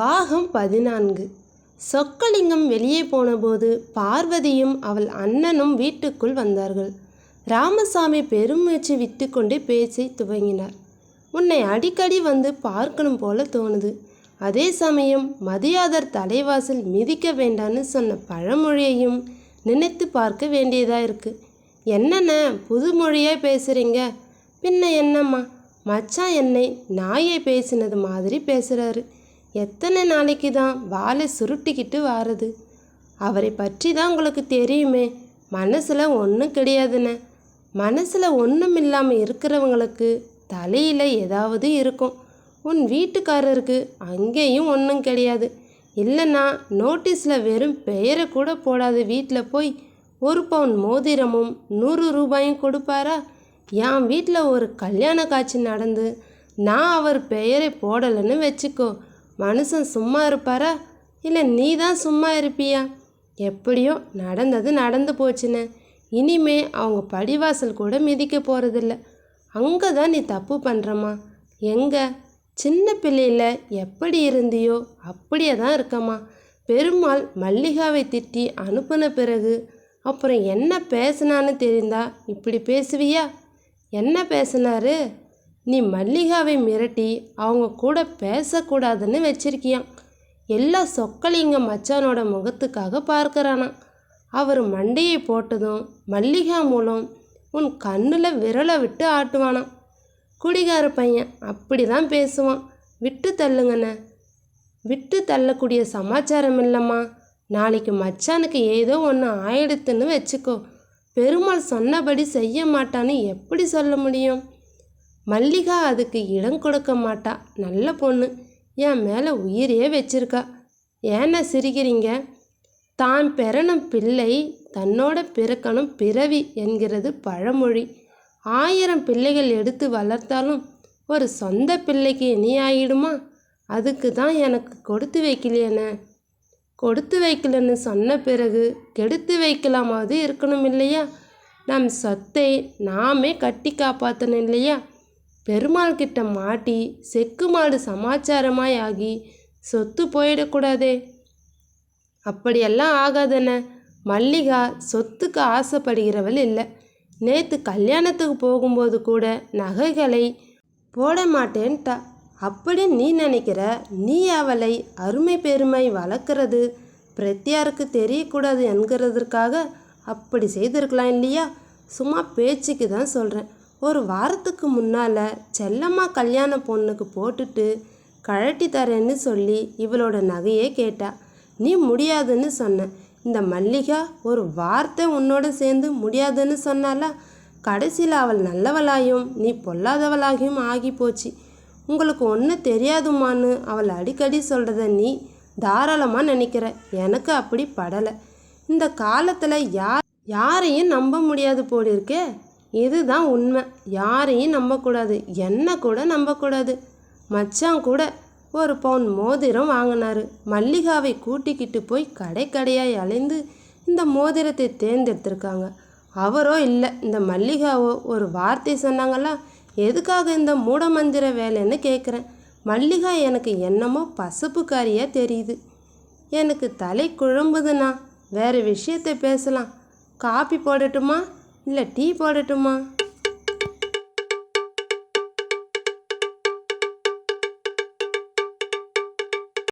பாகம் பதினான்கு. சொக்கலிங்கம் வெளியே போனபோது பார்வதியும் அவள் அண்ணனும் வீட்டுக்குள் வந்தார்கள். ராமசாமி பெருமூச்சு விட்டுக்கொண்டே பேச்சை துவங்கினார். உன்னை அடிக்கடி வந்து பார்க்கணும் போல தோணுது. அதே சமயம் மதியாதர் தலைவாசல் மிதிக்க வேண்டான்னு சொன்ன பழமொழியையும் நினைத்து பார்க்க வேண்டியதாக இருக்கு. என்னென்ன புது மொழியாக பேசுகிறீங்க பின்ன என்னம்மா? மச்சான் என்னை நாயை பேசினது மாதிரி பேசுகிறாரு எத்தனை நாளைக்கு தான் வாழை சுருட்டிக்கிட்டு வாரது? அவரை பற்றி தான் உங்களுக்கு தெரியுமே. மனசில் ஒன்றும் கிடையாதுண்ணே மனசில் ஒன்றும் இல்லாமல் இருக்கிறவங்களுக்கு தலையில் ஏதாவது இருக்கும். உன் வீட்டுக்காரருக்கு அங்கேயும் ஒன்றும் கிடையாது. இல்லைன்னா நோட்டீஸில் வெறும் பெயரை கூட போடாத வீட்டில் போய் ஒரு பவுன் மோதிரமும் நூறு ரூபாயும் கொடுப்பாரா? என் வீட்டில் ஒரு கல்யாண காட்சி நடந்து நான் அவர் பெயரை போடலைன்னு வச்சுக்கோ. மனுஷன் சும்மா இருப்பாரா? இல்லை நீ தான் சும்மா இருப்பியா? எப்படியோ நடந்தது நடந்து போச்சுன்னு. இனிமே அவங்க படிவாசல் கூட மிதிக்க போகிறதில்ல அங்கே தான் நீ தப்பு பண்ணுறம்மா எங்கே? சின்ன பிள்ளையில் எப்படி இருந்தியோ அப்படியே தான் இருக்கம்மா. பெருமாள் மல்லிகாவை திட்டி அனுப்பின பிறகு அப்புறம் என்ன பேசுனான்னு தெரிந்தா இப்படி பேசுவியா? என்ன பேசினாரு? நீ மல்லிகாவை மிரட்டி அவங்க கூட பேசக்கூடாதுன்னு வச்சிருக்கியான் எல்லா சொக்கலிங்க மச்சானோட முகத்துக்காக பார்க்கறானாம் அவர் மண்டையை போட்டதும் மல்லிகா மூலம் உன் கண்ணில் விரலை விட்டு ஆட்டுவானாம் குடிகார பையன் அப்படி தான் பேசுவான். விட்டு தள்ளுங்கண்ணே. விட்டு தள்ளக்கூடிய சமாச்சாரம் இல்லைம்மா. நாளைக்கு மச்சானுக்கு ஏதோ ஒன்று ஆயிடுத்துன்னு வச்சுக்கோ. பெருமாள் சொன்னபடி செய்ய மாட்டான்னு எப்படி சொல்ல முடியும்? மல்லிகா அதுக்கு இடம் கொடுக்க மாட்டா. நல்ல பொண்ணு. என் மேலே உயிரையே வச்சிருக்கா. ஏன்னா சிரிக்கிறீங்க? தான் பெறணும் பிள்ளை தன்னோட பிறக்கணும் பிறவி என்கிறது பழமொழி. ஆயிரம் பிள்ளைகள் எடுத்து வளர்த்தாலும் ஒரு சொந்த பிள்ளைக்கு இனி ஆயிடுமா? அதுக்கு தான் எனக்கு கொடுத்து வைக்கலையேண்ணே கொடுத்து வைக்கலன்னு சொன்ன பிறகு கெடுத்து வைக்கலாமாவது இருக்கணும் இல்லையா? நம் சொத்தை நாமே கட்டி காப்பாற்றணும் இல்லையா? பெருமாள் கிட்ட மாட்டி செக்கு மாடு சமாச்சாரமாய் ஆகி சொத்து போயிடக்கூடாதே. அப்படியெல்லாம் ஆகாதன மல்லிகா சொத்துக்கு ஆசைப்படுகிறவள் இல்லை. நேற்று கல்யாணத்துக்கு போகும்போது கூட நகைகளை போட மாட்டேன்ட்டா. அப்படி நீ நினைக்கிற நீ அவளை அருமை பெருமை வளர்க்குறது பிரத்யாருக்கு தெரியக்கூடாது என்கிறதற்காக அப்படி செய்திருக்கலாம் இல்லையா? சும்மா பேச்சுக்கு தான் சொல்கிறேன் ஒரு வாரத்துக்கு முன்னால் செல்லம்மா கல்யாண பொண்ணுக்கு போட்டுட்டு கழட்டி தரேன்னு சொல்லி இவளோட நகையே கேட்டா. நீ முடியாதுன்னு சொன்ன. இந்த மல்லிகா ஒரு வார்த்தை உன்னோட சேர்ந்து முடியாதுன்னு சொன்னாலா கடைசியில் அவள் நல்லவளாயும் நீ பொல்லாதவளாகியும் ஆகி போச்சு. உங்களுக்கு ஒன்றும் தெரியாதுமான்னு அவள் அடிக்கடி சொல்கிறத நீ தாராளமாக நினைக்கிற. எனக்கு அப்படி படலை. இந்த காலத்தில் யார் யாரையும் நம்ப முடியாது போலிருக்கே. இதுதான் உண்மை. யாரையும் நம்பக்கூடாது. என்ன கூட நம்பக்கூடாது. மச்சான் கூட ஒரு பவுன் மோதிரம் வாங்கினாரு. மல்லிகாவை கூட்டிக்கிட்டு போய் கடை கடையாய் அலைந்து இந்த மோதிரத்தை தேர்ந்தெடுத்திருக்காங்க. அவரோ இல்லை இந்த மல்லிகாவோ ஒரு வார்த்தை சொன்னாங்களா? எதுக்காக இந்த மூடமந்திர வேலைன்னு கேட்குறேன் மல்லிகா எனக்கு என்னமோ பசுப்புக்காரியாக தெரியுது. எனக்கு தலை குழம்புதுண்ணா. வேறு விஷயத்தை பேசலாம். காப்பி போடட்டுமா? இல்லை டீ போடட்டுமா